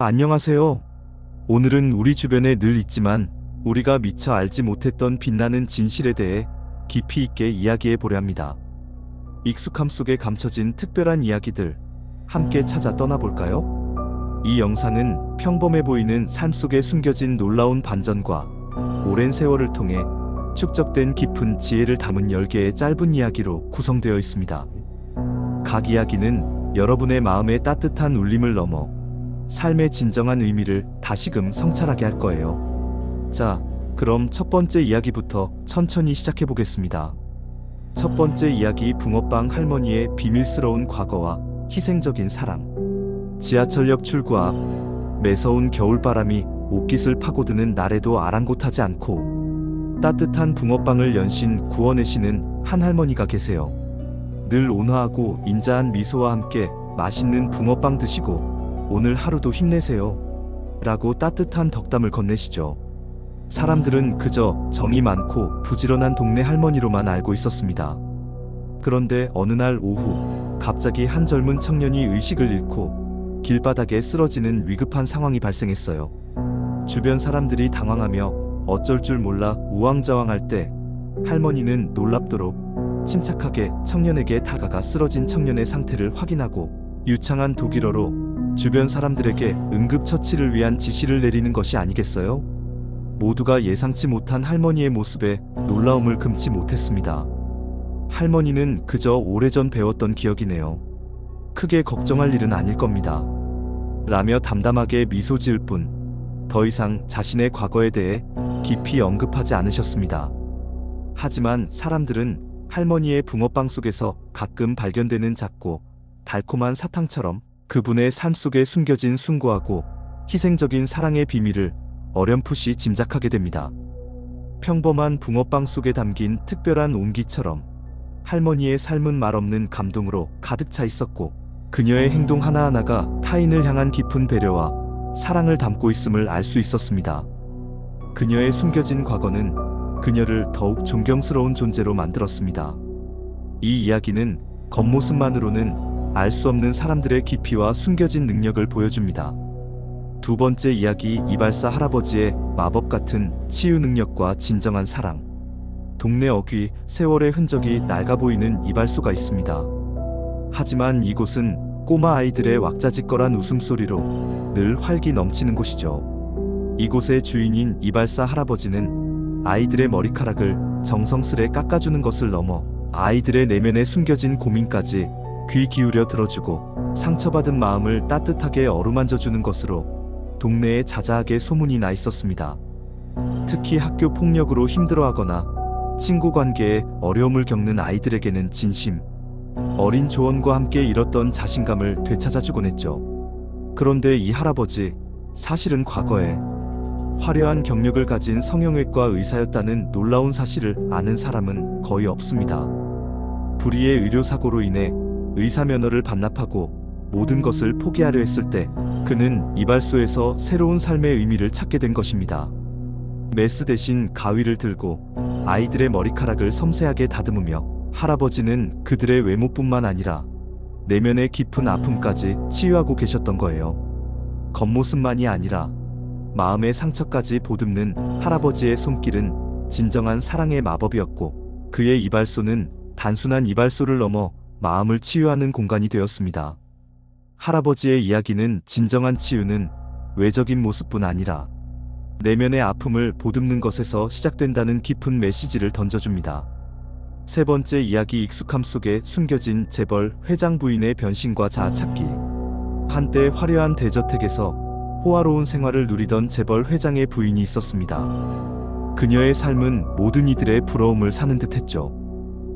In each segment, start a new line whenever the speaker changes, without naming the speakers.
안녕하세요. 오늘은 우리 주변에 늘 있지만 우리가 미처 알지 못했던 빛나는 진실에 대해 깊이 있게 이야기해 보려 합니다. 익숙함 속에 감춰진 특별한 이야기들 함께 찾아 떠나볼까요? 이 영상은 평범해 보이는 삶 속에 숨겨진 놀라운 반전과 오랜 세월을 통해 축적된 깊은 지혜를 담은 10개의 짧은 이야기로 구성되어 있습니다. 각 이야기는 여러분의 마음에 따뜻한 울림을 넘어 삶의 진정한 의미를 다시금 성찰하게 할 거예요. 자, 그럼 첫 번째 이야기부터 천천히 시작해 보겠습니다. 첫 번째 이야기 붕어빵 할머니의 비밀스러운 과거와 희생적인 사랑. 지하철역 출구 앞 매서운 겨울바람이 옷깃을 파고드는 날에도 아랑곳하지 않고 따뜻한 붕어빵을 연신 구워내시는 한 할머니가 계세요. 늘 온화하고 인자한 미소와 함께 맛있는 붕어빵 드시고 오늘 하루도 힘내세요. 라고 따뜻한 덕담을 건네시죠. 사람들은 그저 정이 많고 부지런한 동네 할머니로만 알고 있었습니다. 그런데 어느 날 오후, 갑자기 한 젊은 청년이 의식을 잃고 길바닥에 쓰러지는 위급한 상황이 발생했어요. 주변 사람들이 당황하며 어쩔 줄 몰라 우왕좌왕할 때 할머니는 놀랍도록 침착하게 청년에게 다가가 쓰러진 청년의 상태를 확인하고 유창한 독일어로 주변 사람들에게 응급처치를 위한 지시를 내리는 것이 아니겠어요? 모두가 예상치 못한 할머니의 모습에 놀라움을 금치 못했습니다. 할머니는 그저 오래전 배웠던 기억이네요. 크게 걱정할 일은 아닐 겁니다. 라며 담담하게 미소 지을 뿐 더 이상 자신의 과거에 대해 깊이 언급하지 않으셨습니다. 하지만 사람들은 할머니의 붕어빵 속에서 가끔 발견되는 작고 달콤한 사탕처럼 그분의 삶 속에 숨겨진 숭고하고 희생적인 사랑의 비밀을 어렴풋이 짐작하게 됩니다. 평범한 붕어빵 속에 담긴 특별한 온기처럼 할머니의 삶은 말없는 감동으로 가득 차 있었고 그녀의 행동 하나하나가 타인을 향한 깊은 배려와 사랑을 담고 있음을 알 수 있었습니다. 그녀의 숨겨진 과거는 그녀를 더욱 존경스러운 존재로 만들었습니다. 이 이야기는 겉모습만으로는 알 수 없는 사람들의 깊이와 숨겨진 능력을 보여줍니다. 두 번째 이야기 이발사 할아버지의 마법 같은 치유 능력과 진정한 사랑. 동네 어귀 세월의 흔적이 낡아 보이는 이발소가 있습니다. 하지만 이곳은 꼬마 아이들의 왁자지껄한 웃음소리로 늘 활기 넘치는 곳이죠. 이곳의 주인인 이발사 할아버지는 아이들의 머리카락을 정성스레 깎아주는 것을 넘어 아이들의 내면에 숨겨진 고민까지 귀 기울여 들어주고 상처받은 마음을 따뜻하게 어루만져 주는 것으로 동네에 자자하게 소문이 나 있었습니다. 특히 학교 폭력으로 힘들어하거나 친구 관계에 어려움을 겪는 아이들에게는 진심, 어린 조언과 함께 잃었던 자신감을 되찾아주곤 했죠. 그런데 이 할아버지, 사실은 과거에 화려한 경력을 가진 성형외과 의사였다는 놀라운 사실을 아는 사람은 거의 없습니다. 불의의 의료사고로 인해 의사 면허를 반납하고 모든 것을 포기하려 했을 때 그는 이발소에서 새로운 삶의 의미를 찾게 된 것입니다. 메스 대신 가위를 들고 아이들의 머리카락을 섬세하게 다듬으며 할아버지는 그들의 외모뿐만 아니라 내면의 깊은 아픔까지 치유하고 계셨던 거예요. 겉모습만이 아니라 마음의 상처까지 보듬는 할아버지의 손길은 진정한 사랑의 마법이었고 그의 이발소는 단순한 이발소를 넘어 마음을 치유하는 공간이 되었습니다. 할아버지의 이야기는 진정한 치유는 외적인 모습뿐 아니라 내면의 아픔을 보듬는 것에서 시작된다는 깊은 메시지를 던져줍니다. 세 번째 이야기 익숙함 속에 숨겨진 재벌 회장 부인의 변신과 자아 찾기. 한때 화려한 대저택에서 호화로운 생활을 누리던 재벌 회장의 부인이 있었습니다. 그녀의 삶은 모든 이들의 부러움을 사는 듯 했죠.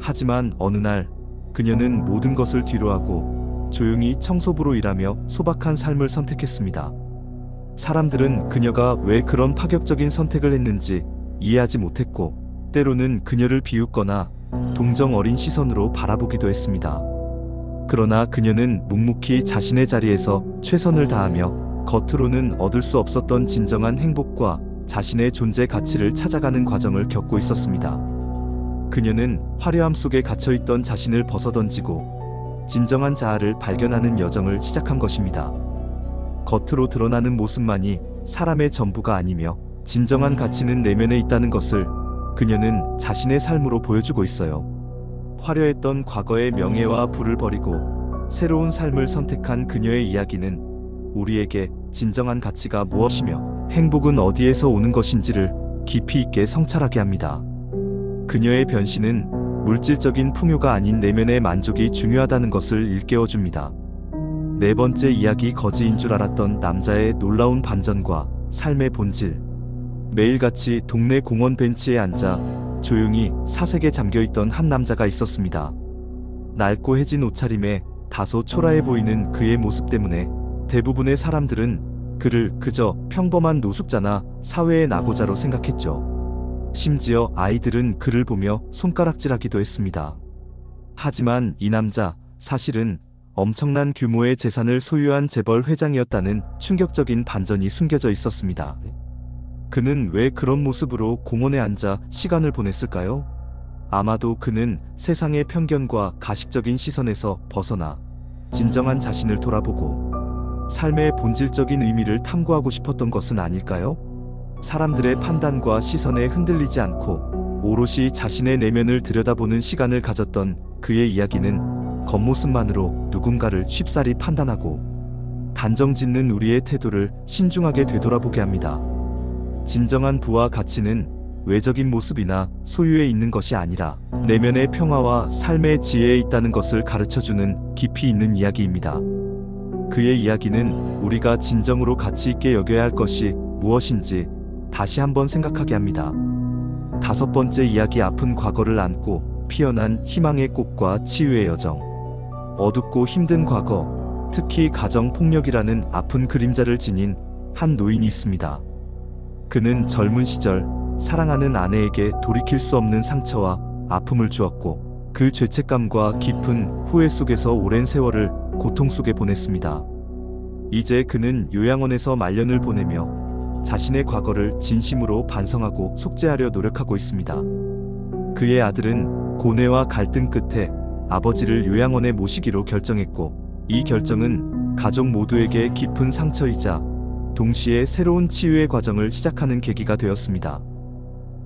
하지만 어느 날 그녀는 모든 것을 뒤로하고 조용히 청소부로 일하며 소박한 삶을 선택했습니다. 사람들은 그녀가 왜 그런 파격적인 선택을 했는지 이해하지 못했고 때로는 그녀를 비웃거나 동정 어린 시선으로 바라보기도 했습니다. 그러나 그녀는 묵묵히 자신의 자리에서 최선을 다하며 겉으로는 얻을 수 없었던 진정한 행복과 자신의 존재 가치를 찾아가는 과정을 겪고 있었습니다. 그녀는 화려함 속에 갇혀있던 자신을 벗어던지고 진정한 자아를 발견하는 여정을 시작한 것입니다. 겉으로 드러나는 모습만이 사람의 전부가 아니며 진정한 가치는 내면에 있다는 것을 그녀는 자신의 삶으로 보여주고 있어요. 화려했던 과거의 명예와 부를 버리고 새로운 삶을 선택한 그녀의 이야기는 우리에게 진정한 가치가 무엇이며 행복은 어디에서 오는 것인지를 깊이 있게 성찰하게 합니다. 그녀의 변신은 물질적인 풍요가 아닌 내면의 만족이 중요하다는 것을 일깨워 줍니다. 네 번째 이야기 거지인 줄 알았던 남자의 놀라운 반전과 삶의 본질. 매일같이 동네 공원 벤치에 앉아 조용히 사색에 잠겨 있던 한 남자가 있었습니다. 낡고 해진 옷차림에 다소 초라해 보이는 그의 모습 때문에 대부분의 사람들은 그를 그저 평범한 노숙자나 사회의 낙오자로 생각했죠. 심지어 아이들은 그를 보며 손가락질하기도 했습니다. 하지만 이 남자 사실은 엄청난 규모의 재산을 소유한 재벌 회장이었다는 충격적인 반전이 숨겨져 있었습니다. 그는 왜 그런 모습으로 공원에 앉아 시간을 보냈을까요? 아마도 그는 세상의 편견과 가식적인 시선에서 벗어나 진정한 자신을 돌아보고 삶의 본질적인 의미를 탐구하고 싶었던 것은 아닐까요? 사람들의 판단과 시선에 흔들리지 않고 오롯이 자신의 내면을 들여다보는 시간을 가졌던 그의 이야기는 겉모습만으로 누군가를 쉽사리 판단하고 단정 짓는 우리의 태도를 신중하게 되돌아보게 합니다. 진정한 부와 가치는 외적인 모습이나 소유에 있는 것이 아니라 내면의 평화와 삶의 지혜에 있다는 것을 가르쳐 주는 깊이 있는 이야기입니다. 그의 이야기는 우리가 진정으로 가치 있게 여겨야 할 것이 무엇인지 다시 한번 생각하게 합니다. 다섯 번째 이야기 아픈 과거를 안고 피어난 희망의 꽃과 치유의 여정. 어둡고 힘든 과거, 특히 가정 폭력이라는 아픈 그림자를 지닌 한 노인이 있습니다. 그는 젊은 시절 사랑하는 아내에게 돌이킬 수 없는 상처와 아픔을 주었고 그 죄책감과 깊은 후회 속에서 오랜 세월을 고통 속에 보냈습니다. 이제 그는 요양원에서 말년을 보내며 자신의 과거를 진심으로 반성하고 속죄하려 노력하고 있습니다. 그의 아들은 고뇌와 갈등 끝에 아버지를 요양원에 모시기로 결정했고 이 결정은 가족 모두에게 깊은 상처이자 동시에 새로운 치유의 과정을 시작하는 계기가 되었습니다.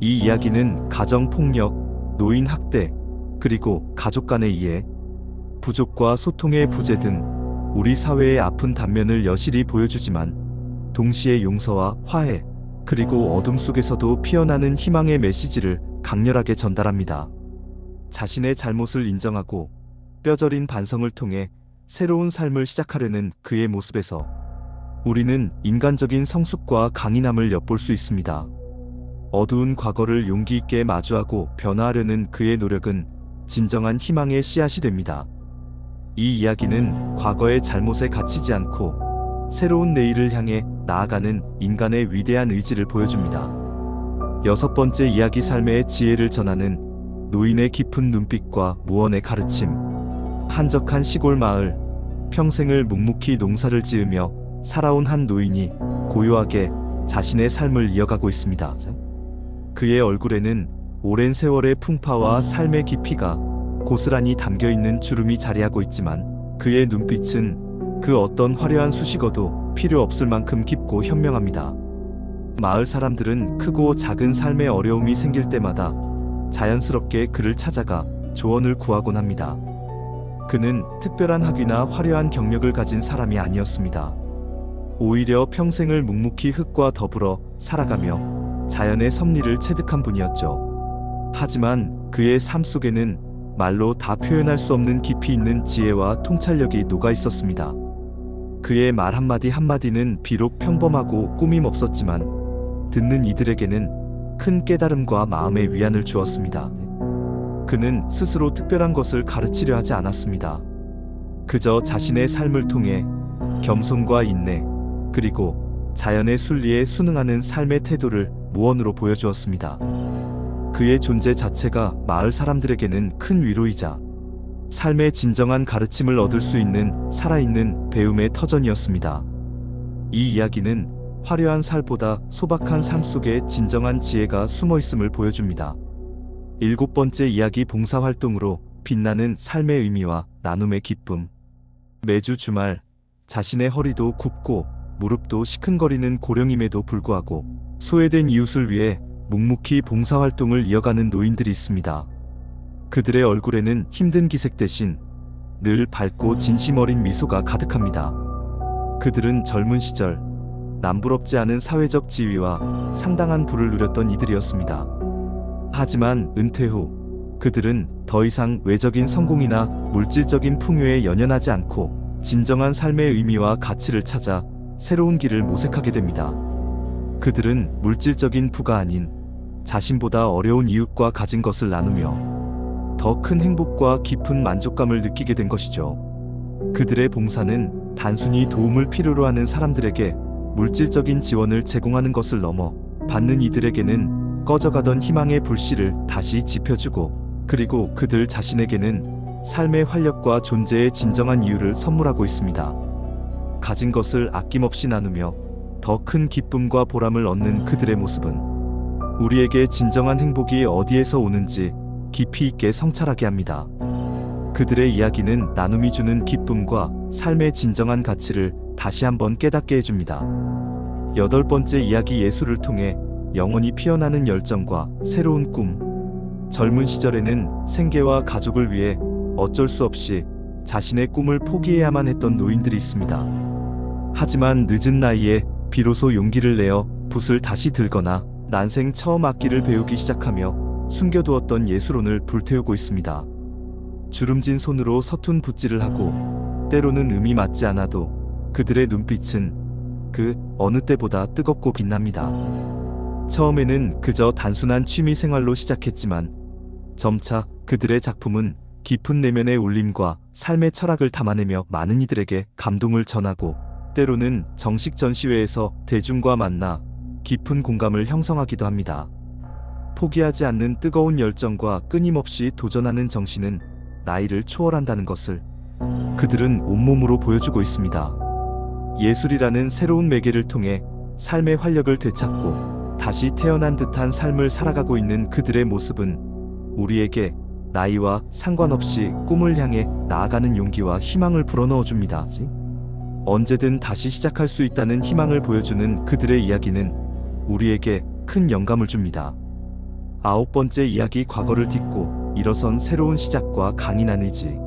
이 이야기는 가정 폭력, 노인 학대, 그리고 가족 간의 이해, 부족과 소통의 부재 등 우리 사회의 아픈 단면을 여실히 보여주지만 동시에 용서와 화해, 그리고 어둠 속에서도 피어나는 희망의 메시지를 강렬하게 전달합니다. 자신의 잘못을 인정하고 뼈저린 반성을 통해 새로운 삶을 시작하려는 그의 모습에서 우리는 인간적인 성숙과 강인함을 엿볼 수 있습니다. 어두운 과거를 용기 있게 마주하고 변화하려는 그의 노력은 진정한 희망의 씨앗이 됩니다. 이 이야기는 과거의 잘못에 갇히지 않고 새로운 내일을 향해 나아가는 인간의 위대한 의지를 보여줍니다. 여섯 번째 이야기 삶의 지혜를 전하는 노인의 깊은 눈빛과 무언의 가르침. 한적한 시골 마을, 평생을 묵묵히 농사를 지으며 살아온 한 노인이 고요하게 자신의 삶을 이어가고 있습니다. 그의 얼굴에는 오랜 세월의 풍파와 삶의 깊이가 고스란히 담겨 있는 주름이 자리하고 있지만 그의 눈빛은 그 어떤 화려한 수식어도 필요 없을 만큼 깊고 현명합니다. 마을 사람들은 크고 작은 삶의 어려움이 생길 때마다 자연스럽게 그를 찾아가 조언을 구하곤 합니다. 그는 특별한 학위나 화려한 경력을 가진 사람이 아니었습니다. 오히려 평생을 묵묵히 흙과 더불어 살아가며 자연의 섭리를 체득한 분이었죠. 하지만 그의 삶 속에는 말로 다 표현할 수 없는 깊이 있는 지혜와 통찰력이 녹아 있었습니다. 그의 말 한마디 한마디는 비록 평범하고 꾸밈 없었지만 듣는 이들에게는 큰 깨달음과 마음의 위안을 주었습니다. 그는 스스로 특별한 것을 가르치려 하지 않았습니다. 그저 자신의 삶을 통해 겸손과 인내, 그리고 자연의 순리에 순응하는 삶의 태도를 무언으로 보여주었습니다. 그의 존재 자체가 마을 사람들에게는 큰 위로이자 삶의 진정한 가르침을 얻을 수 있는 살아있는 배움의 터전이었습니다. 이 이야기는 화려한 살보다 소박한 삶 속에 진정한 지혜가 숨어 있음을 보여줍니다. 일곱 번째 이야기 봉사활동으로 빛나는 삶의 의미와 나눔의 기쁨. 매주 주말 자신의 허리도 굽고 무릎도 시큰거리는 고령임에도 불구하고 소외된 이웃을 위해 묵묵히 봉사활동을 이어가는 노인들이 있습니다. 그들의 얼굴에는 힘든 기색 대신 늘 밝고 진심 어린 미소가 가득합니다. 그들은 젊은 시절 남부럽지 않은 사회적 지위와 상당한 부를 누렸던 이들이었습니다. 하지만 은퇴 후 그들은 더 이상 외적인 성공이나 물질적인 풍요에 연연하지 않고 진정한 삶의 의미와 가치를 찾아 새로운 길을 모색하게 됩니다. 그들은 물질적인 부가 아닌 자신보다 어려운 이웃과 가진 것을 나누며 더 큰 행복과 깊은 만족감을 느끼게 된 것이죠. 그들의 봉사는 단순히 도움을 필요로 하는 사람들에게 물질적인 지원을 제공하는 것을 넘어 받는 이들에게는 꺼져가던 희망의 불씨를 다시 지펴주고 그리고 그들 자신에게는 삶의 활력과 존재의 진정한 이유를 선물하고 있습니다. 가진 것을 아낌없이 나누며 더 큰 기쁨과 보람을 얻는 그들의 모습은 우리에게 진정한 행복이 어디에서 오는지 깊이 있게 성찰하게 합니다. 그들의 이야기는 나눔이 주는 기쁨과 삶의 진정한 가치를 다시 한번 깨닫게 해줍니다. 여덟 번째 이야기 예술을 통해 영원히 피어나는 열정과 새로운 꿈. 젊은 시절에는 생계와 가족을 위해 어쩔 수 없이 자신의 꿈을 포기해야만 했던 노인들이 있습니다. 하지만 늦은 나이에 비로소 용기를 내어 붓을 다시 들거나 난생 처음 악기를 배우기 시작하며 숨겨두었던 예술혼을 불태우고 있습니다. 주름진 손으로 서툰 붓질을 하고 때로는 음이 맞지 않아도 그들의 눈빛은 그 어느 때보다 뜨겁고 빛납니다. 처음에는 그저 단순한 취미 생활로 시작했지만 점차 그들의 작품은 깊은 내면의 울림과 삶의 철학을 담아내며 많은 이들에게 감동을 전하고 때로는 정식 전시회에서 대중과 만나 깊은 공감을 형성하기도 합니다. 포기하지 않는 뜨거운 열정과 끊임없이 도전하는 정신은 나이를 초월한다는 것을 그들은 온몸으로 보여주고 있습니다. 예술이라는 새로운 매개를 통해 삶의 활력을 되찾고 다시 태어난 듯한 삶을 살아가고 있는 그들의 모습은 우리에게 나이와 상관없이 꿈을 향해 나아가는 용기와 희망을 불어넣어 줍니다. 언제든 다시 시작할 수 있다는 희망을 보여주는 그들의 이야기는 우리에게 큰 영감을 줍니다. 아홉 번째 이야기 과거를 딛고 일어선 새로운 시작과 강인한 의지.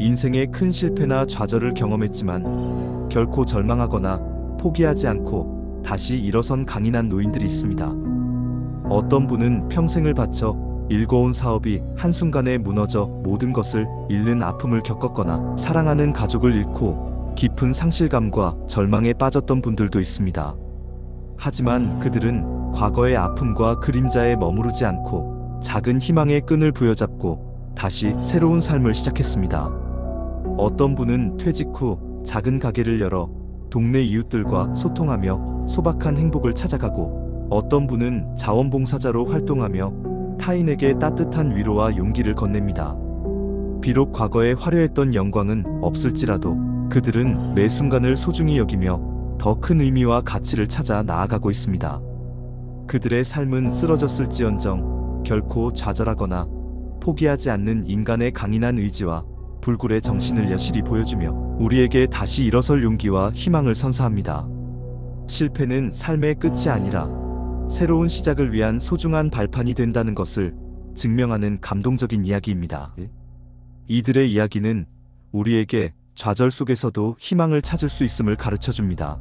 인생의 큰 실패나 좌절을 경험했지만 결코 절망하거나 포기하지 않고 다시 일어선 강인한 노인들이 있습니다. 어떤 분은 평생을 바쳐 일궈온 사업이 한순간에 무너져 모든 것을 잃는 아픔을 겪었거나 사랑하는 가족을 잃고 깊은 상실감과 절망에 빠졌던 분들도 있습니다. 하지만 그들은 과거의 아픔과 그림자에 머무르지 않고 작은 희망의 끈을 부여잡고 다시 새로운 삶을 시작했습니다. 어떤 분은 퇴직 후 작은 가게를 열어 동네 이웃들과 소통하며 소박한 행복을 찾아가고 어떤 분은 자원봉사자로 활동하며 타인에게 따뜻한 위로와 용기를 건넵니다. 비록 과거에 화려했던 영광은 없을지라도 그들은 매 순간을 소중히 여기며 더 큰 의미와 가치를 찾아 나아가고 있습니다. 그들의 삶은 쓰러졌을지언정 결코 좌절하거나 포기하지 않는 인간의 강인한 의지와 불굴의 정신을 여실히 보여주며 우리에게 다시 일어설 용기와 희망을 선사합니다. 실패는 삶의 끝이 아니라 새로운 시작을 위한 소중한 발판이 된다는 것을 증명하는 감동적인 이야기입니다. 이들의 이야기는 우리에게 좌절 속에서도 희망을 찾을 수 있음을 가르쳐 줍니다.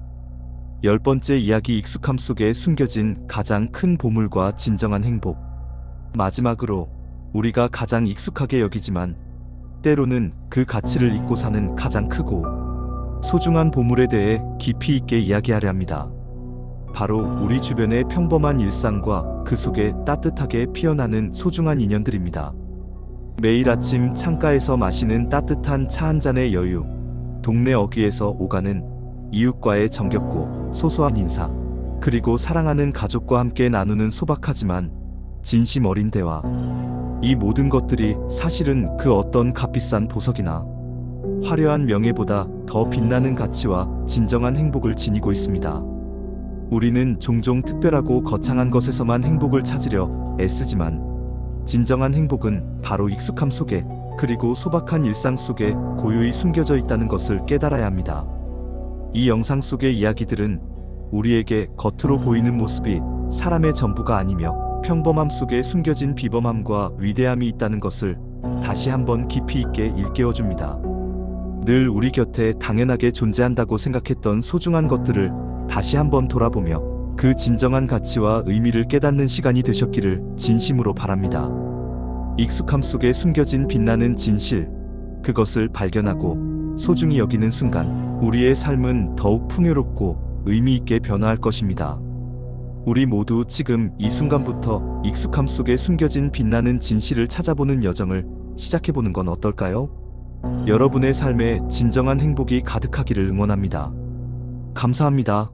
열 번째 이야기 익숙함 속에 숨겨진 가장 큰 보물과 진정한 행복. 마지막으로 우리가 가장 익숙하게 여기지만 때로는 그 가치를 잊고 사는 가장 크고 소중한 보물에 대해 깊이 있게 이야기하려 합니다. 바로 우리 주변의 평범한 일상과 그 속에 따뜻하게 피어나는 소중한 인연들입니다. 매일 아침 창가에서 마시는 따뜻한 차 한 잔의 여유, 동네 어귀에서 오가는 이웃과의 정겹고 소소한 인사, 그리고 사랑하는 가족과 함께 나누는 소박하지만 진심 어린 대화. 이 모든 것들이 사실은 그 어떤 값비싼 보석이나 화려한 명예보다 더 빛나는 가치와 진정한 행복을 지니고 있습니다. 우리는 종종 특별하고 거창한 것에서만 행복을 찾으려 애쓰지만 진정한 행복은 바로 익숙함 속에 그리고 소박한 일상 속에 고요히 숨겨져 있다는 것을 깨달아야 합니다. 이 영상 속의 이야기들은 우리에게 겉으로 보이는 모습이 사람의 전부가 아니며 평범함 속에 숨겨진 비범함과 위대함이 있다는 것을 다시 한번 깊이 있게 일깨워 줍니다. 늘 우리 곁에 당연하게 존재한다고 생각했던 소중한 것들을 다시 한번 돌아보며 그 진정한 가치와 의미를 깨닫는 시간이 되셨기를 진심으로 바랍니다. 익숙함 속에 숨겨진 빛나는 진실, 그것을 발견하고 소중히 여기는 순간 우리의 삶은 더욱 풍요롭고 의미 있게 변화할 것입니다. 우리 모두 지금 이 순간부터 익숙함 속에 숨겨진 빛나는 진실을 찾아보는 여정을 시작해보는 건 어떨까요? 여러분의 삶에 진정한 행복이 가득하기를 응원합니다. 감사합니다.